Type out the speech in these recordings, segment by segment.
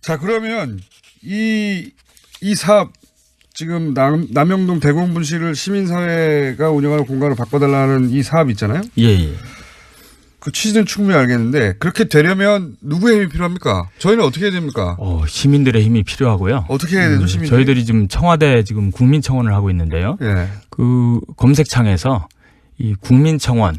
자, 그러면 이, 이 사업 지금 남, 남영동 대공분실을 시민사회가 운영하는 공간을 바꿔달라는 이 사업 있잖아요. 예, 예. 그 취지는 충분히 알겠는데 그렇게 되려면 누구의 힘이 필요합니까? 저희는 어떻게 해야 됩니까? 어, 시민들의 힘이 필요하고요. 어떻게 해야 되죠, 시민들이? 저희들이 지금 청와대 지금 국민청원을 하고 있는데요. 예. 그 검색창에서 이 국민청원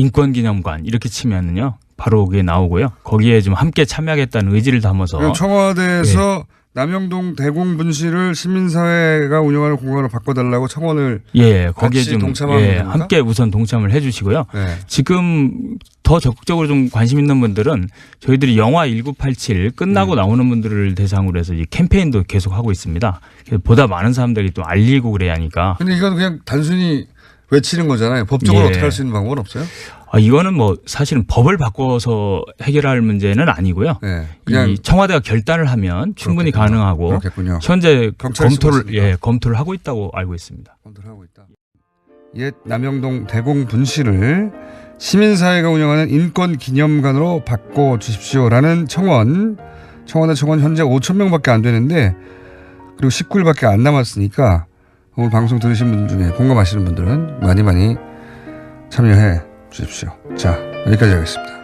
인권기념관 이렇게 치면은요. 바로 그게 나오고요. 거기에 좀 함께 참여하겠다는 의지를 담아서 그럼 예. 청와대에서 남영동 대공 분실을 시민사회가 운영하는 공간으로 바꿔달라고 청원을 예, 거기에 좀 예? 함께 우선 동참을 해 주시고요. 네. 지금 더 적극적으로 좀 관심 있는 분들은 저희들이 영화 1987 끝나고 네. 나오는 분들을 대상으로 해서 이 캠페인도 계속 하고 있습니다. 보다 많은 사람들이 또 알리고 그래야 하니까 근데 이건 그냥 단순히 외치는 거잖아요. 법적으로 예. 어떻게 할 수 있는 방법은 없어요? 아, 이거는 뭐 사실은 법을 바꿔서 해결할 문제는 아니고요. 네. 그냥 이 청와대가 결단을 하면 충분히 그렇겠군요. 가능하고 그렇겠군요. 현재 검토를. 예, 검토를 하고 있다고 알고 있습니다. 하고 있다. 옛 남영동 대공 분실을 시민사회가 운영하는 인권기념관으로 바꿔 주십시오라는 청원. 청와대 청원 현재 5천 명밖에 안 되는데 그리고 19일밖에 안 남았으니까 오늘 방송 들으신 분 중에 공감하시는 분들은 많이 많이 참여해 주십시오. 자 여기까지 하겠습니다.